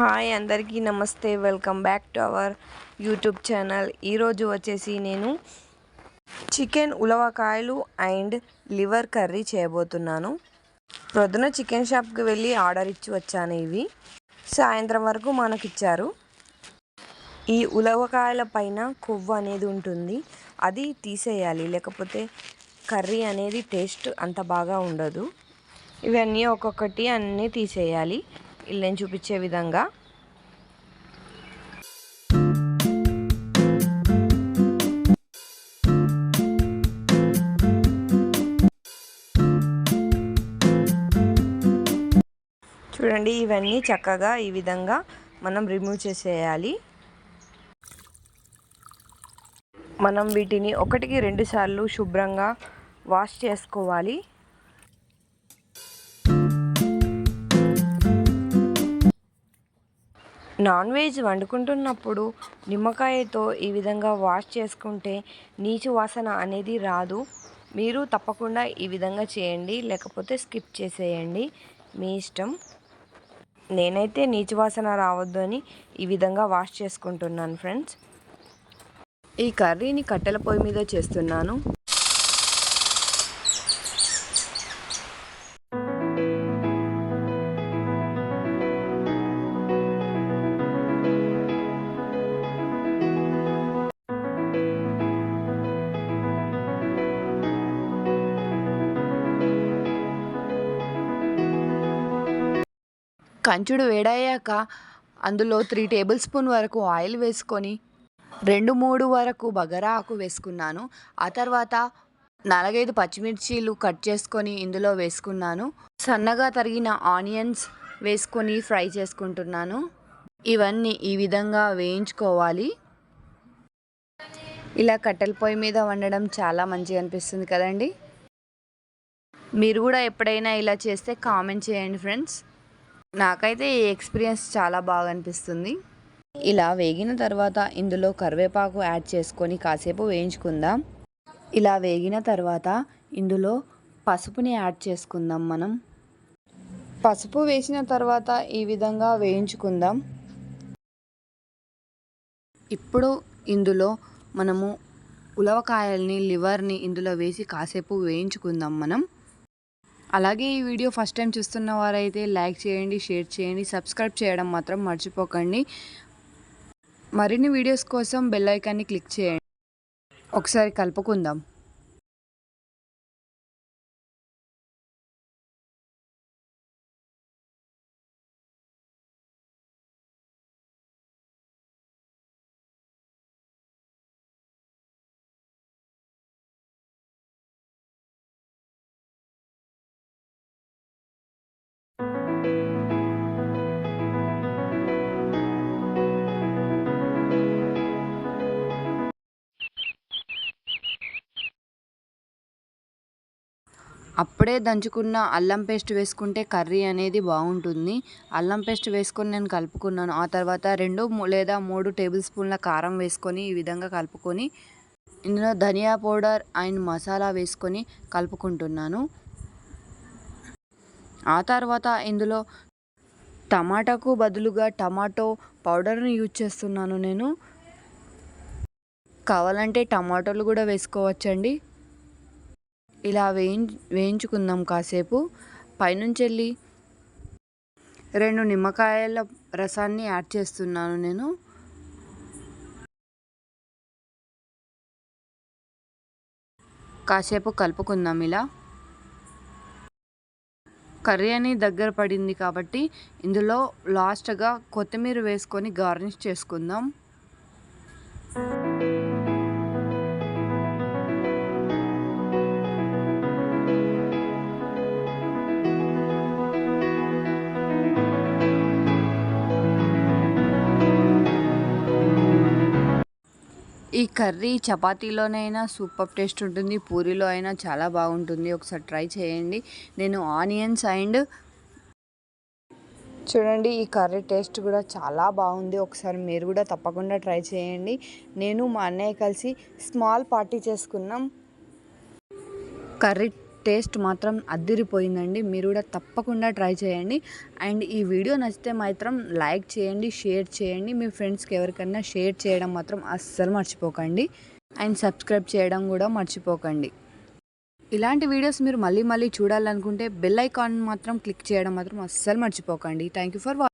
Hi అందరికీ నమస్తే welcome back to our YouTube channel. ఈరోజు వచ్చేసి నేను చికెన్ ఉలవకాయలు అండ్ లివర్ కర్రీ చేయబోతున్నాను. ప్రొద్దున చికెన్ షాప్కి వెళ్ళి ఆర్డర్ ఇచ్చి వచ్చాను ఇవి. సాయంత్రం వరకు మనకి ఇచ్చారు ఈ ఉలవకాయల పైన కొవ్వు అనేది ఉంటుంది. అది తీసేయాలి లేకపోతే కర్రీ అనేది టేస్ట్ అంత బాగా ఉండదు. ఇవన్నీ ఒక్కొక్కటి అన్నీ తీసేయాలి. ఇలా నేను చూపించే విధంగా. చూడండి ఇవన్నీ చక్కగా ఈ విధంగా మనం రిమూవ్ చేసేయాలి. మనం వీటిని ఒకటికి రెండు సార్లు శుభ్రంగా వాష్ చేసుకోవాలి. నాన్ వెజ్ వండుకుంటున్నప్పుడు నిమ్మకాయతో ఈ విధంగా వాష్ చేసుకుంటే నీచు వాసన అనేది రాదు. మీరు తప్పకుండా ఈ విధంగా చేయండి లేకపోతే స్కిప్ చేసేయండి. మీ ఇష్టం. నేనైతే నీచు వాసన రావద్దు అని ఈ విధంగా వాష్ చేసుకుంటున్నాను ఫ్రెండ్స్. ఈ కర్రీని కట్టెల పొయ్యి మీద చేస్తున్నాను. కంచుడు వేడయ్యాక అందులో త్రీ టేబుల్ స్పూన్ వరకు ఆయిల్ వేసుకొని రెండు మూడు వరకు బగరా ఆకు వేసుకున్నాను. ఆ తర్వాత నాలుగైదు పచ్చిమిర్చీలు కట్ చేసుకొని ఇందులో వేసుకున్నాను. సన్నగా తరిగిన ఆనియన్స్ వేసుకొని ఫ్రై చేసుకుంటున్నాను. ఇవన్నీ ఈ విధంగా వేయించుకోవాలి. ఇలా కట్టెల పొయ్యి మీద వండడం చాలా మంచిగా అనిపిస్తుంది కదండి. మీరు కూడా ఎప్పుడైనా ఇలా చేస్తే కామెంట్ చేయండి ఫ్రెండ్స్. నాకైతే ఈ ఎక్స్పీరియన్స్ చాలా బాగా అనిపిస్తుంది ఇలా వేగిన తర్వాత ఇందులో కరివేపాకు యాడ్ చేసుకొని కాసేపు వేయించుకుందాం. ఇలా వేగిన తర్వాత ఇందులో పసుపుని యాడ్ చేసుకుందాం మనం. పసుపు వేసిన తర్వాత ఈ విధంగా వేయించుకుందాం. ఇప్పుడు ఇందులో మనము ఉలవకాయల్ని లివర్ని ఇందులో వేసి కాసేపు వేయించుకుందాం మనం. అలాగే ఈ వీడియో ఫస్ట్ టైం చూస్తున్న వారైతే లైక్ చేయండి షేర్ చేయండి సబ్స్క్రైబ్ చేయడం మాత్రం మర్చిపోకండి. మరిన్ని వీడియోస్ కోసం బెల్ ఐకాన్ని క్లిక్ చేయండి. ఒకసారి కలుపుకుందాం. అప్పుడే దంచుకున్న అల్లం పేస్ట్ వేసుకుంటే కర్రీ అనేది బాగుంటుంది. అల్లం పేస్ట్ వేసుకొని నేను కలుపుకున్నాను. ఆ తర్వాత రెండు లేదా మూడు టేబుల్ స్పూన్ల కారం వేసుకొని ఈ విధంగా కలుపుకొని ఇందులో ధనియా పౌడర్ అండ్ మసాలా వేసుకొని కలుపుకుంటున్నాను. ఆ తర్వాత ఇందులో టమాటాకు బదులుగా టమాటో పౌడర్ని యూజ్ చేస్తున్నాను నేను. కావాలంటే టమాటోలు కూడా వేసుకోవచ్చండి. ఇలా వేయి వేయించుకుందాం కాసేపు. పైనుంచి వెళ్ళి రెండు నిమ్మకాయల రసాన్ని యాడ్ చేస్తున్నాను నేను. కాసేపు కలుపుకుందాం ఇలా. కర్రీ అని దగ్గర పడింది కాబట్టి ఇందులో లాస్ట్గా కొత్తిమీర వేసుకొని గార్నిష్ చేసుకుందాం. ఈ కర్రీ చపాతీలోనైనా సూపర్ టేస్ట్ ఉంటుంది పూరిలో అయినా చాలా బాగుంటుంది. ఒకసారి ట్రై చేయండి. నేను ఆనియన్స్ అండ్ చూడండి ఈ కర్రీ టేస్ట్ కూడా చాలా బాగుంది. ఒకసారి మీరు కూడా తప్పకుండా ట్రై చేయండి. నేను మా అన్నయ్య కలిసి స్మాల్ పార్టీ చేసుకున్నాం. కర్రీ టేస్ట్ మాత్రం అద్దిరిపోయిందండి. మీరు కూడా తప్పకుండా ట్రై చేయండి. అండ్ ఈ వీడియో నచ్చితే మాత్రం లైక్ చేయండి షేర్ చేయండి. మీ ఫ్రెండ్స్కి ఎవరికైనా షేర్ చేయడం మాత్రం అస్సలు మర్చిపోకండి. అండ్ సబ్స్క్రైబ్ చేయడం కూడా మర్చిపోకండి. ఇలాంటి వీడియోస్ మీరు మళ్ళీ మళ్ళీ చూడాలనుకుంటే బెల్ ఐకాన్ మాత్రం క్లిక్ చేయడం మాత్రం అస్సలు మర్చిపోకండి. Thank you for watching